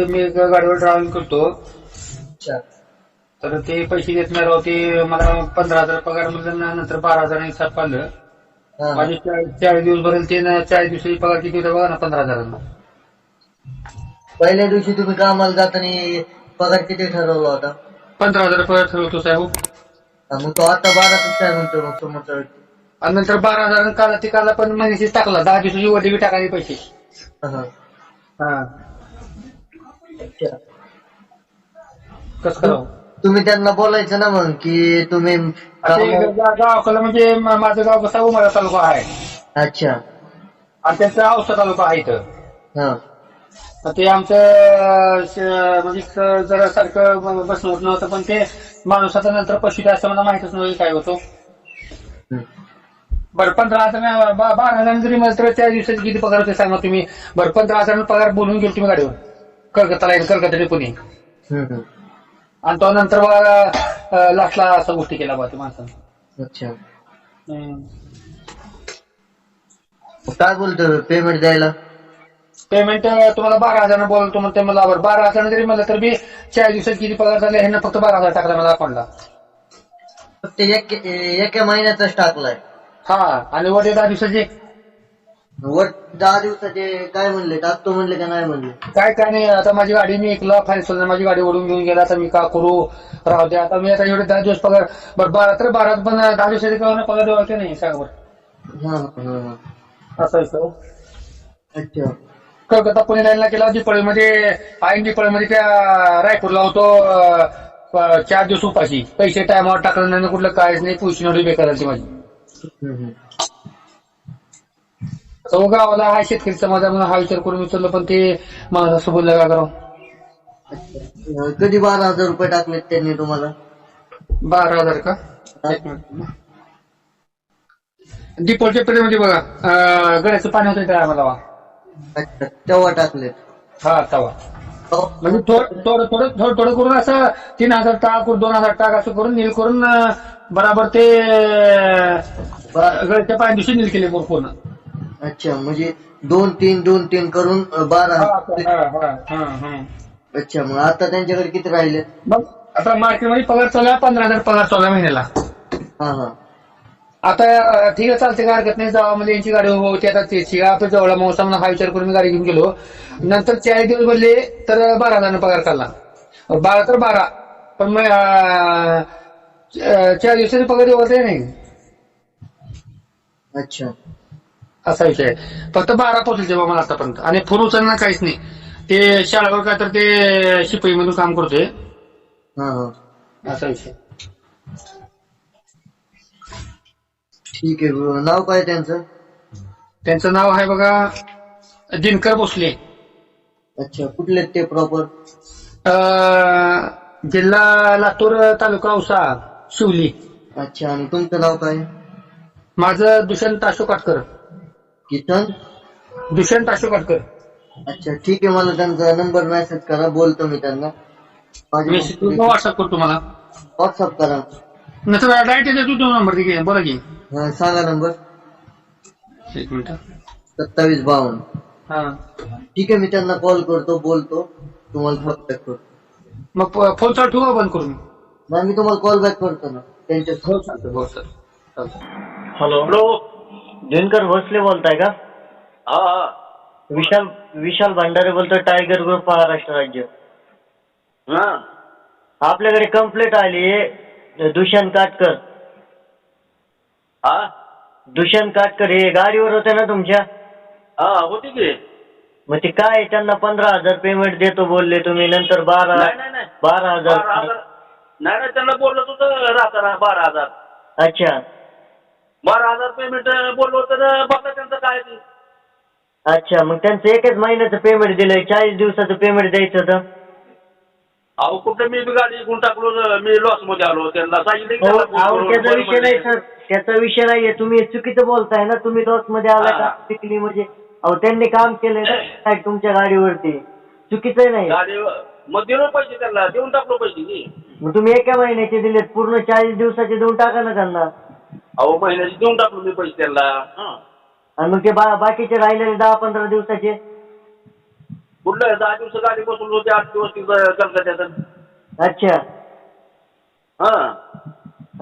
मी एक गाडीवर ट्रॅव्हलिंग करतो. अच्छा. तर ते पैसे देत नाही राव ते मला पंधरा हजार पगार मिळाला ना, नंतर बारा हजार हिसाब पाहिलं हा. माझे चाळीस चाळीस दिवस भरेल ते ना चाळीस दिवसाची पगार किती होता बघा ना पंधरा हजारांना पहिल्या दिवशी तुम्ही कामाला जाताना पगार किती ठरवला होता? पंधरा हजार पगार ठरवतो साहेब. हा, मग तो आता बाराच काय म्हणतो मग समोरचा व्यक्ती. आणि नंतर बारा हजार काला ते काला पण महिन्याची टाकला दहा दिवसाची वडी बी टाकायचे पैसे. हा. हा. कसं करावं? तुम्ही त्यांना बोलायचं ना मग की तुम्ही आता हे कामावर- गा- गावाकडं म्हणजे म- माझं गाव कसा उमरा तालुका आहे. अच्छा. आणि त्यांचा औसा तालुका आहे इथं. हा. तर ते आमचं श- म्हणजे स- जरा सारखं ब- बसणं होत नव्हतं पण ते माणूस आता नंतर पशु असं मला माहितच नव्हतं काय होतो. हम्म. बरं पंधरा हजार बारा हजार जरी मला तर त्या दिवसाची किती पगार होते सांगा तुम्ही. बरं पंधरा हजार पगार बोलून गेलो तुम्ही गाडीवर. कलकत्ताला येईल कलकत्ता पुणे हम्म, हम्म. आणि तो नंतर बघा लास्टला असा गोष्टी केल्या बा ते माणसानं. अच्छा. काय बोलतो पेमेंट द्यायला? पेमेंट तुम्हाला बारा हजार बोलतो म्हणते मला बरं बारा हजार जरी म्हणलं तर बी चार दिवसात किती पगार झाले ह्यांना फक्त बारा हजार टाकला मला अकाउंटला फक्त एक एका महिन्याचाच टाकलाय. हा आणि वर दहा दिवसाचे वर दहा दिवसाचे काय म्हणले? टाकतो म्हणले का नाही म्हणले? काय काय नाही आता माझी गाडी मी एकला फाईल माझी गाडी ओढून घेऊन गेला आता मी का करू? राहू दे आता मी आता एवढे दहा दिवस पगार बरं बारा तर बारा पण दहा दिवसाचे पगार द्यावा की नाही सांगा बरं हा हा हा. असं अच्छा. कलकत्ता पुणे लाईनला केला दिपाळीमध्ये ऐन दिपाळीमध्ये त्या रायपूरला होतो अं, अं, चार दिवस उपाशी. पैसे टायमावर टाकलं नाही कुठलं काहीच नाही नव्हती बेकार झाली माझी. हम्म, हम्म. तो गावाला हा शेतकरी समाजा म्हणून हा विचार करून विचारलं पण ते मला असं बोललं का करावं अच्छा. कधी बारा हजार रुपये टाकलेत त्यांनी तुम्हाला? बारा हजार का? मिनिट दीपोळच्या पिढीमध्ये बघा अं, गड्याचं पाणी होतं त्या आम्हाला. अच्छा तेव्हा टाकलेत. हा तवा हो. म्हणजे थोडं थोडं थोडं थोडं थोडं करून असं तीन हजार टाक दोन हजार टाक असं करून नील करून अं, बराबर ते अं, गड्याच्या पाणी दिवशी नील केले पूर्ण अच्छा म्हणजे दोन तीन दोन तीन करून अं, बारा. हा, हजार. हा, हा, हा, हा. अच्छा मग आता त्यांच्याकडे किती राहिले? मग आता मार्केटमध्ये पगार चालू आहे पंधरा हजार पगार चालू आहे महिन्याला. हा हा. आता अं, ठीक आहे चालते काय हरकत नाही. जावा म्हणजे यांची गाडी होती आता त्याची आपल्या जवळ मौसा म्हणून हा विचार करून मी गाडी घेऊन गेलो. नंतर चाळीस दिवस भरले तर बारा हजार पगार चालला. बारा तर बारा पण मग अं, च- चार दिवसाचे पगार होत नाही. अच्छा. असा विषय आहे फक्त बारा पोहोचले मला आतापर्यंत. आणि फोन उचलणार काहीच नाही. ते शाळावर काय तर ते शिपाई मधून काम करतोय. हा हा. असा विषय ठीक आहे. नाव काय त्यांचं? त्यांचं नाव आहे बघा दिनकर भोसले. अच्छा कुठले आहेत ते प्रॉपर अं, जिल्हा लातूर तालुका औसा शिवली. अच्छा आणि तुमचं नाव काय? माझं दुष्यंत अशोक काटकर. किसन दुष्यंत अशोक काटकर अच्छा ठीक आहे मला त्यांचा नंबर मेसेज करा बोलतो मी त्यांना. मी व्हॉट्सअप करतो मला व्हॉट्सअप करा नंतर डायरेक्ट देतो तो नंबर ठीक आहे बोला की. हा सांगा नंबर एक मिनिट. सत्तावीस बावन्न. हा. ठीक आहे मी त्यांना कॉल करतो बोलतो. तुम्हाला कॉन्टॅक्ट करतो. मग प- फोन चालू ठेवू का बंद करून? नाही मी तुम्हाला कॉल बॅक करतो ना. त्यांच्या हो चालतं हो सर चालतं हॅलो दिनकर भोसले बोलताय का? हा हा. विशाल विशाल भंडारे बोलतोय टायगर ग्रुप महाराष्ट्र राज्य. हा. आपल्याकडे कंप्लेंट आली. आहे दुष्यंत काटकर. हा? दुष्यंत काटकर हे गाडीवर होते ना तुमच्या? हा होती की. मग ते काय त्यांना पंधरा हजार पेमेंट देतो बोलले तुम्ही नंतर बारा नाही नाही नाही. बारा बारा हजार हजार नाही नाही त्यांना बोललो राहताना बारा हजार. अच्छा. बारा हजार पेमेंट बोललो तर बघा त्यांचं काय ते. अच्छा मग त्यांचं एकच महिन्याचं पेमेंट दिलंय चाळीस दिवसाचं पेमेंट द्यायचं होतं. अहो कुठं मी बी गाडी विकून टाकलो मी लॉसमध्ये आलो त्यांना सांगितलं की हो, त्यांना अहो, फोन त्याचा करून विषय नाही सर. त्याचा विषय नाहीये. तुम्ही चुकीचं बोलताय ना तुम्ही लॉसमध्ये आला हा. का? पिकली म्हणजे अहो त्यांनी काम केलंय ना काय तुमच्या गाडीवरती. चुकीचं नाही. गाडी मग दिलो पैसे त्यांना देऊन टाकलो पैसे मग तुम्ही एका महिन्याचे दिलेत पूर्ण चाळीस दिवसाचे देऊन टाका ना त्यांना. अहो महिन्याचे देऊन टाकलो मी पैसे त्यांना. हा. आणि मग ते बा- बाकीचे राहिलेले दहा पंधरा दिवसाचे? कुठलं? दहा दिवस गाडी बसून होते आठ दिवस तिथं कलकत्यात अच्छा. हा.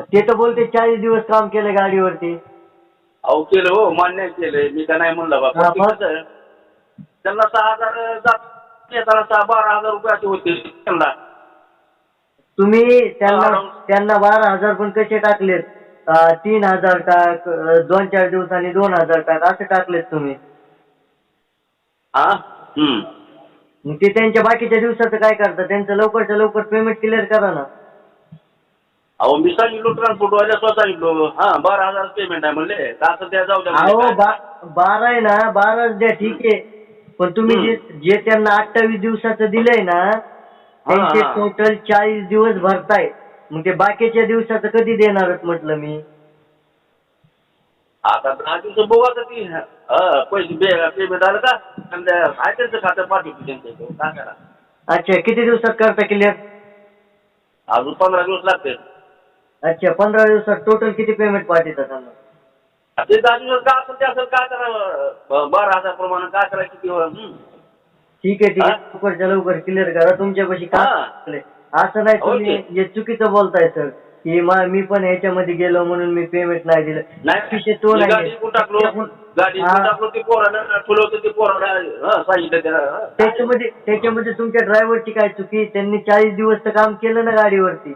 ते तर बोलते चाळीस दिवस काम केलं गाडीवरती. अहो केलं हो मान्य केलंय मी का नाही म्हणलं हा, बाबा त्यांना सहा हजार जात येताना सहा बारा हजार रुपयाचे होते त्यांना. तुम्ही त्यांना हा. त्यांना बारा हजार पण कसे टाकलेत? अं, तीन हजार टाक अं, दोन चार दिवसांनी दोन हजार टाक असे टाकलेत तुम्ही. हा? हम्म. मग ते त्यांच्या बाकीच्या दिवसाचं काय करता? त्यांचं लवकरच्या लवकर पेमेंट क्लिअर करा ना. अहो मी सांगितलो ट्रान्सपोर्टवाल्या स्वतः सांगितलो. हा बारा हजार पेमेंट आहे म्हणले. असं त्या जाऊ द्या अहो. बा- बारा आहे ना बाराच द्या ठीक आहे. पण तुम्ही जे जे त्यांना अठ्ठावीस दिवसाचं दिलंय ना त्यांचे हा. टोटल चाळीस दिवस भरताय मग ते बाकीच्या दिवसाचं कधी देणारच म्हटलं मी आता दहा दिवस बघू आता ती हा, पैसे पेमेंट आलं का आणि त्या- आहे त्यांचं खातं पाठवतो त्यांच्या. काय करा अच्छा किती दिवसात करता क्लिअर अजून पंधरा दिवस लागते अच्छा पंधरा दिवसात टोटल किती पेमेंट पाठवतात त्यांना ते दहा दिवस काय असेल ते असेल काय करा बारा हजार प्रमाणे काय करायचं किती. ठीक आहे ठीक आहे हा? लवकरच्या लवकर क्लिअर करा तुमच्यापाशी हा. चाललंय. असं नाही तुम्ही. हे चुकीचं बोलताय सर की मा- मी पण ह्याच्यामध्ये गेलो म्हणून मी पेमेंट नाही दिलं. नाही विषय तो मी नाही गाडी विकून टाकलो. गाडी हा. टाकलो ते पोरानं ते हं, सांगितलं हं. त्याच्यामध्ये त्याच्यामध्ये तुमच्या ड्रायव्हरची काय चुकी? त्यांनी चाळीस दिवस तर काम केलं ना गाडीवरती.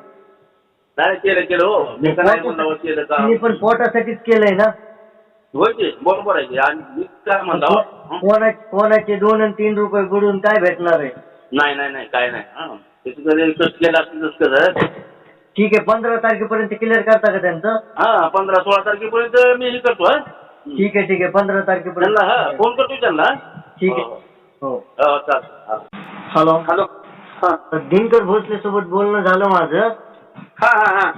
नाही केलं केलं हो. मी नाही म्हणलं हो, केलं का पण पोटासाठीच केलंय ना. होय की बरोबर आहे. की आणि मी काय म्हणतो हं? कोणा कोणाचे दोन आणि तीन रुपये बुडून काय भेटणार आहे? नाही नाही नाही काय नाही हं. केलं असतं ठीक आहे पंधरा तारखेपर्यंत क्लिअर करता का त्यांचं? हा पंधरा सोळा तारखेपर्यंत मी हे करतो हं. ठीक आहे ठीक आहे पंधरा त्यांना हा तारखेपर्यंत फोन करतो त्यांना ठीक आहे. हो. हो. चालतं हॅलो. हॅलो. हा. दिनकर भोसले सोबत बोलणं झालं माझं. हा हा हा.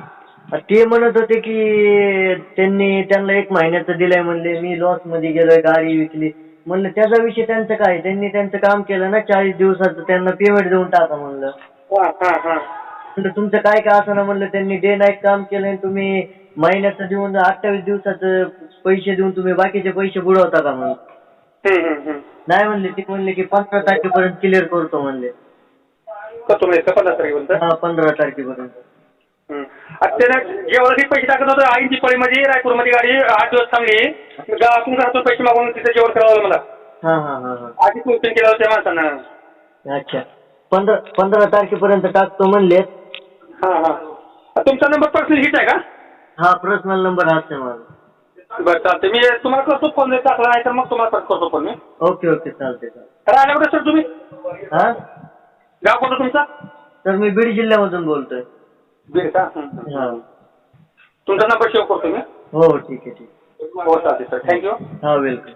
ते म्हणत होते की त्यांनी त्यांना एक महिन्याचं दिलंय म्हणले मी लॉसमध्ये गेलोय गाडी विकली. म्हणलं त्याचा विषय त्यांचं काय त्यांनी त्यांचं काम केलं ना चाळीस दिवसाचं त्यांना पेमेंट देऊन टाका म्हणलं. हा हा हा म्हणलं तुमचं काय काय असं ना म्हणलं त्यांनी डे नाईट काम आणि तुम्ही महिन्याचं देऊन अठ्ठावीस दिवसाचं पैसे देऊन तुम्ही बाकीचे पैसे बुडवता का म्हणून. नाही म्हणले ते म्हणले की पंधरा तारखेपर्यंत क्लिअर करतो म्हणले. म्हणजे पंधरा तारखेपर्यंत? हा पंधरा तारखेपर्यंत. त्यानं जेवणाची पैसे टाकत होतं आईची पळीमध्ये रायपूरमध्ये गाडी आठ दिवस थांबली. गावातून घरातून पैसे मागून तिथे जेवण करावं मला. हा हा हा हा. आधी पोस्टिंग केलं होतं त्या माणसानं. अच्छा. पंधरा पंधरा तारखेपर्यंत टाकतो म्हणलेत हा हा. तुमचा नंबर पर्सनल हिट आहे का? हा पर्सनल नंबर हाच आहे माझा. बरं चालते मी तुम्हाला करतो फोन टाकला नाही तर मग तुम्हाला परत करतो फोन मी. ओके ओके चालते चालते राहिला कुठे सर तुम्ही? हा? गाव कोणतं तुमचा? तर मी बीड जिल्ह्यामधून बोलतोय. बीड का. हा. तुमचा नंबर सेव्ह करतो मी. हो ठीक आहे ठीक हो चालते सर थँक्यू आहे हा वेलकम